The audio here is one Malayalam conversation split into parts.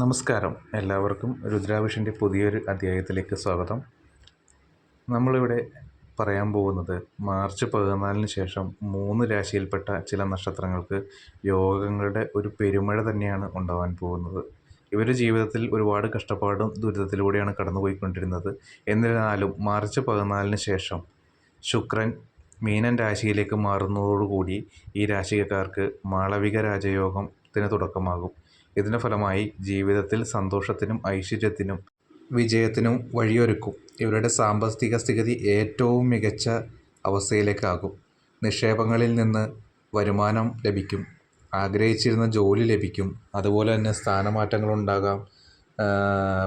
നമസ്കാരം. എല്ലാവർക്കും രുദ്രാവിഷന്റെ പുതിയൊരു അധ്യായത്തിലേക്ക് സ്വാഗതം. നമ്മളിവിടെ പറയാൻ പോകുന്നത് മാർച്ച് പതിനാലിന് ശേഷം മൂന്ന് രാശിയിൽപ്പെട്ട ചില നക്ഷത്രങ്ങൾക്ക് യോഗങ്ങളുടെ ഒരു പെരുമഴ തന്നെയാണ് ഉണ്ടാവാൻ പോകുന്നത്. ഇവരുടെ ജീവിതത്തിൽ ഒരുപാട് കഷ്ടപ്പാടും ദുരിതത്തിലൂടെയാണ് കടന്നുപോയിക്കൊണ്ടിരുന്നത്. എന്നിരുന്നാലും മാർച്ച് പതിനാലിന് ശേഷം ശുക്രൻ മീനൻ രാശിയിലേക്ക് മാറുന്നതോടുകൂടി ഈ രാശിക്കാർക്ക് മാളവിക രാജയോഗത്തിന് തുടക്കമാകും. ഇതിന്റെ ഫലമായി ജീവിതത്തിൽ സന്തോഷത്തിനും ഐശ്വര്യത്തിനും വിജയത്തിനും വഴിയൊരുക്കും. ഇവരുടെ സാമ്പത്തിക സ്ഥിതി ഏറ്റവും മികച്ച അവസ്ഥയിലേക്കാകും. നിക്ഷേപങ്ങളിൽ നിന്ന് വരുമാനം ലഭിക്കും. ആഗ്രഹിച്ചിരുന്ന ജോലി ലഭിക്കും. അതുപോലെ തന്നെ സ്ഥാനമാറ്റങ്ങളുണ്ടാകാം.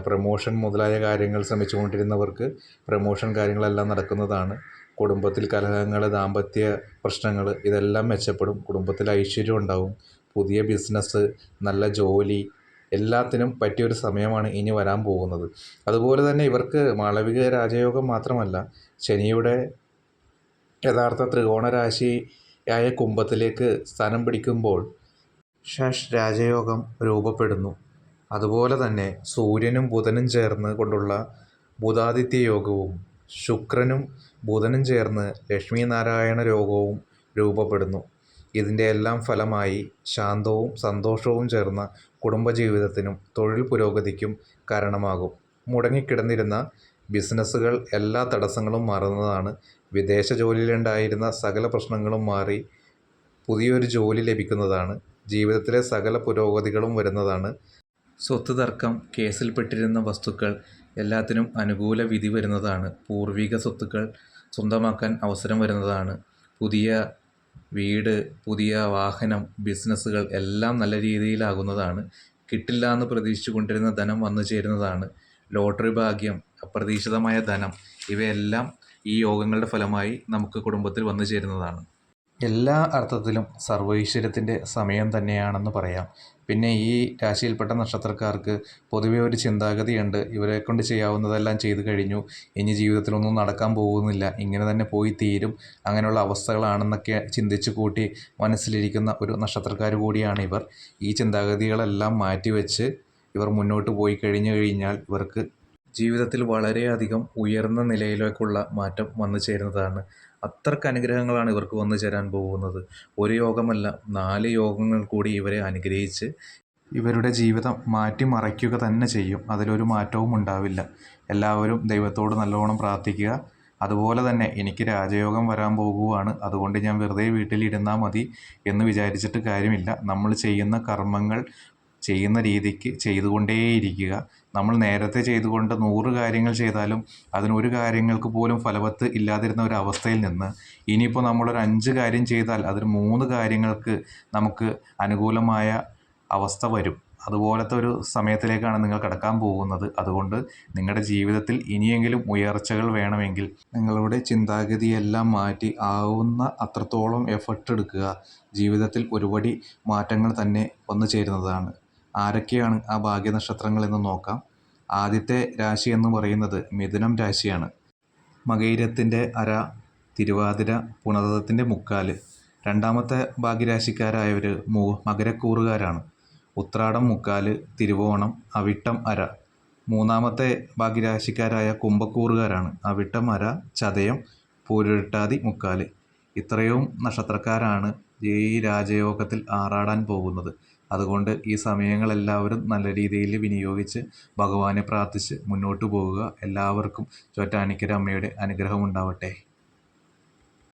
പ്രമോഷൻ മുതലായ കാര്യങ്ങൾ ശ്രമിച്ചുകൊണ്ടിരുന്നവർക്ക് പ്രമോഷൻ കാര്യങ്ങളെല്ലാം നടക്കുന്നതാണ്. കുടുംബത്തിൽ കലഹങ്ങൾ ദാമ്പത്യ പ്രശ്നങ്ങൾ ഇതെല്ലാം മെച്ചപ്പെടും. കുടുംബത്തിൽ ഐശ്വര്യം ഉണ്ടാവും. പുതിയ ബിസിനസ് നല്ല ജോലി എല്ലാത്തിനും പറ്റിയൊരു സമയമാണ് ഇനി വരാൻ പോകുന്നത്. അതുപോലെ തന്നെ ഇവർക്ക് മാളവിക രാജയോഗം മാത്രമല്ല ശനിയുടെ യഥാർത്ഥ ത്രികോണ രാശിയായ കുംഭത്തിലേക്ക് സ്ഥാനം പിടിക്കുമ്പോൾ ഷഷ് രാജയോഗം രൂപപ്പെടുന്നു. അതുപോലെ തന്നെ സൂര്യനും ബുധനും ചേർന്ന് കൊണ്ടുള്ള ബുധാദിത്യ യോഗവും ശുക്രനും ബുധനും ചേർന്ന് ലക്ഷ്മി നാരായണ യോഗവും രൂപപ്പെടുന്നു. ഇതിന്റെ എല്ലാം ഫലമായി ശാന്തവും സന്തോഷവും ചേർന്ന കുടുംബജീവിതത്തിനും തൊഴിൽ പുരോഗതിക്കും കാരണമാകും. മുടങ്ങിക്കിടന്നിരുന്ന ബിസിനസ്സുകൾ എല്ലാ തടസ്സങ്ങളും മാറുന്നതാണ്. വിദേശ ജോലിയിലുണ്ടായിരുന്ന സകല പ്രശ്നങ്ങളും മാറി പുതിയൊരു ജോലി ലഭിക്കുന്നതാണ്. ജീവിതത്തിലെ സകല പുരോഗതികളും വരുന്നതാണ്. സ്വത്ത് തർക്കം കേസിൽപ്പെട്ടിരുന്ന വസ്തുക്കൾ എല്ലാത്തിനും അനുകൂല വിധി വരുന്നതാണ്. പൂർവിക സ്വത്തുക്കൾ സ്വന്തമാക്കാൻ അവസരം വരുന്നതാണ്. പുതിയ വീട് പുതിയ വാഹനം ബിസിനസ്സുകൾ എല്ലാം നല്ല രീതിയിലാകുന്നതാണ്. കിട്ടില്ല എന്ന് പ്രതീക്ഷിച്ചു കൊണ്ടിരുന്ന ധനം വന്നു ചേരുന്നതാണ്. ലോട്ടറി ഭാഗ്യം അപ്രതീക്ഷിതമായ ധനം ഇവയെല്ലാം ഈ യോഗങ്ങളുടെ ഫലമായി നമുക്ക് കുടുംബത്തിൽ വന്നു ചേരുന്നതാണ്. എല്ലാ അർത്ഥത്തിലും സർവൈശ്വര്യത്തിന്റെ സമയം തന്നെയാണെന്ന് പറയാം. പിന്നെ ഈ രാശിയിൽപ്പെട്ട നക്ഷത്രക്കാർക്ക് പൊതുവേ ഒരു ചിന്താഗതിയുണ്ട്. ഇവരെ കൊണ്ട് ചെയ്യാവുന്നതെല്ലാം ചെയ്തു കഴിഞ്ഞു. ഇനി ജീവിതത്തിലൊന്നും നടക്കാൻ പോകുന്നില്ല. ഇങ്ങനെ തന്നെ പോയി തീരും. അങ്ങനെയുള്ള അവസ്ഥകളാണെന്നൊക്കെ ചിന്തിച്ചു കൂട്ടി മനസ്സിലിരിക്കുന്ന ഒരു നക്ഷത്രക്കാർ കൂടിയാണ് ഇവർ. ഈ ചിന്താഗതികളെല്ലാം മാറ്റിവെച്ച് ഇവർ മുന്നോട്ട് പോയി കഴിഞ്ഞു കഴിഞ്ഞാൽ ഇവർക്ക് ജീവിതത്തിൽ വളരെയധികം ഉയർന്ന നിലയിലേക്കുള്ള മാറ്റം വന്നു ചേരുന്നതാണ്. അത്രയ്ക്ക് അനുഗ്രഹങ്ങളാണ് ഇവർക്ക് വന്നു ചേരാൻ പോകുന്നത്. ഒരു യോഗമല്ല നാല് യോഗങ്ങൾ കൂടി ഇവരെ അനുഗ്രഹിച്ച് ഇവരുടെ ജീവിതം മാറ്റിമറയ്ക്കുക തന്നെ ചെയ്യും. അതിലൊരു മാറ്റവും ഉണ്ടാവില്ല. എല്ലാവരും ദൈവത്തോട് നല്ലവണ്ണം പ്രാർത്ഥിക്കുക. അതുപോലെ തന്നെ എനിക്ക് രാജയോഗം വരാൻ പോകുവാണ്. അതുകൊണ്ട് ഞാൻ വെറുതെ വീട്ടിലിരുന്നാൽ മതി എന്ന് വിചാരിച്ചിട്ട് കാര്യമില്ല. നമ്മൾ ചെയ്യുന്ന കർമ്മങ്ങൾ ചെയ്യുന്ന രീതിക്ക് ചെയ്തുകൊണ്ടേയിരിക്കുക. നമ്മൾ നേരത്തെ ചെയ്തുകൊണ്ട് നൂറ് കാര്യങ്ങൾ ചെയ്താലും അതിനൊരു കാര്യങ്ങൾക്ക് പോലും ഫലവത്ത് ഇല്ലാതിരുന്ന ഒരു അവസ്ഥയിൽ നിന്ന് ഇനിയിപ്പോൾ നമ്മളൊരു അഞ്ച് കാര്യം ചെയ്താൽ അതിൽ മൂന്ന് കാര്യങ്ങൾക്ക് നമുക്ക് അനുകൂലമായ അവസ്ഥ വരും. അതുപോലത്തെ ഒരു സമയത്തിലേക്കാണ് നിങ്ങൾ കടക്കാൻ പോകുന്നത്. അതുകൊണ്ട് നിങ്ങളുടെ ജീവിതത്തിൽ ഇനിയെങ്കിലും ഉയർച്ചകൾ വേണമെങ്കിൽ നിങ്ങളുടെ ചിന്താഗതിയെല്ലാം മാറ്റി ആവുന്ന അത്രത്തോളം എഫർട്ട് എടുക്കുക. ജീവിതത്തിൽ ഒരുപടി മാറ്റങ്ങൾ തന്നെ വന്നു ചേരുന്നതാണ്. ആരൊക്കെയാണ് ആ ഭാഗ്യനക്ഷത്രങ്ങൾ എന്ന് നോക്കാം. ആദ്യത്തെ രാശി എന്ന് പറയുന്നത് മിഥുനം രാശിയാണ്. മകൈരത്തിന്റെ അര തിരുവാതിര പുണതത്തിന്റെ മുക്കാൽ രണ്ടാമത്തെ ഭാഗ്യരാശിക്കാരായവർ മൂ മകരക്കൂറുകാരാണ്. ഉത്രാടം മുക്കാൽ തിരുവോണം അവിട്ടം അര. മൂന്നാമത്തെ ഭാഗ്യരാശിക്കാരായ കുംഭക്കൂറുകാരാണ്. അവിട്ടം അര ചതയം പൂരുരുട്ടാതി മുക്കാൽ ഇത്രയും നക്ഷത്രക്കാരാണ് ഈ രാജയോഗത്തിൽ ആറാടാൻ പോകുന്നത്. അതുകൊണ്ട് ഈ സമയങ്ങളെല്ലാവരും നല്ല രീതിയിൽ വിനിയോഗിച്ച് ഭഗവാനെ പ്രാർത്ഥിച്ച് മുന്നോട്ട് പോവുക എല്ലാവർക്കും ചോറ്റാനിക്കര അമ്മയുടെ അനുഗ്രഹം ഉണ്ടാവട്ടെ